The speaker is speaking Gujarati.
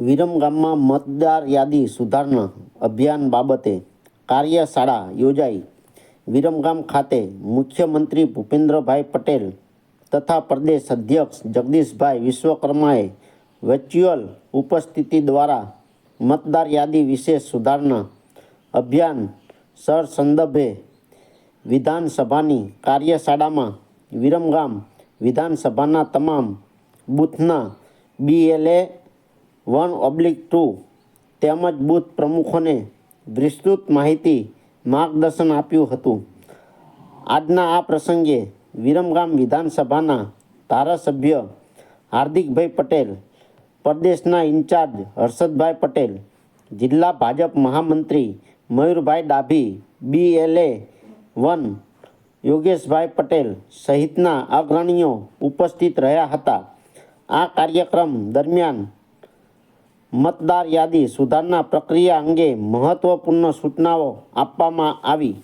વિરમગામમાં મતદાર યાદી સુધારણા અભિયાન બાબતે કાર્યશાળા યોજાઈ. વિરમગામ ખાતે મુખ્યમંત્રી ભૂપેન્દ્રભાઈ પટેલ તથા પ્રદેશ અધ્યક્ષ જગદીશભાઈ વિશ્વકર્માએ વર્ચ્યુઅલ ઉપસ્થિતિ દ્વારા મતદાર યાદી વિશેષ સુધારણા અભિયાન સર સંદર્ભે વિધાનસભાની કાર્યશાળામાં વિરમગામ વિધાનસભાના તમામ બૂથના બીએલએ વન ઓબ્લિક ટુ તેમજ બૂથ પ્રમુખોને વિસ્તૃત માહિતી માર્ગદર્શન આપ્યું હતું. આજના આ પ્રસંગે વિરમગામ વિધાનસભાના ધારાસભ્ય હાર્દિકભાઈ પટેલ, પ્રદેશના ઇન્ચાર્જ હર્ષદભાઈ પટેલ, જિલ્લા ભાજપ મહામંત્રી મયુરભાઈ ડાભી, બીએલએ વન યોગેશભાઈ પટેલ સહિતના અગ્રણીઓ ઉપસ્થિત રહ્યા હતા. આ કાર્યક્રમ દરમિયાન મતદાર યાદી સુધારણા પ્રક્રિયા અંગે મહત્ત્વપૂર્ણ સૂચનાઓ આપવામાં આવી.